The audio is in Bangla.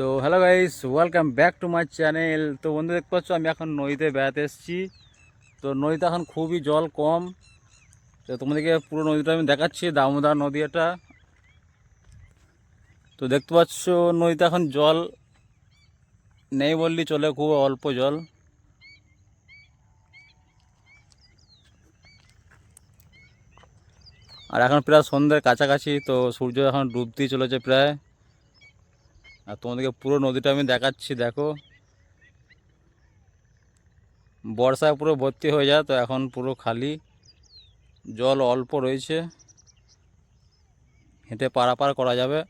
So hello guys welcome back to my channel তো বন্ধু, দেখতে পাচ্ছ, আমি এখন নদীতে বেড়াতে এসেছি। তো নদীতে এখন খুবই জল কম। তো তোমাদেরকে পুরো নদীটা আমি দেখাচ্ছি, দামোদর নদী এটা। তো দেখতে পাচ্ছ, নদীতে এখন জল নেই বললেই চলে, খুব অল্প জল। আর এখন প্রায় সন্ধ্যের কাছাকাছি, তো সূর্য এখন ডুবতেই চলেছে প্রায়। আর তোমাদেরকে পুরো নদীটা আমি দেখাচ্ছি, দেখো। বর্ষায় পুরো ভর্তি হয়ে যায়, তো এখন পুরো খালি। জল অল্প রয়েছে। হেঁটে পারাপার করা যাবে।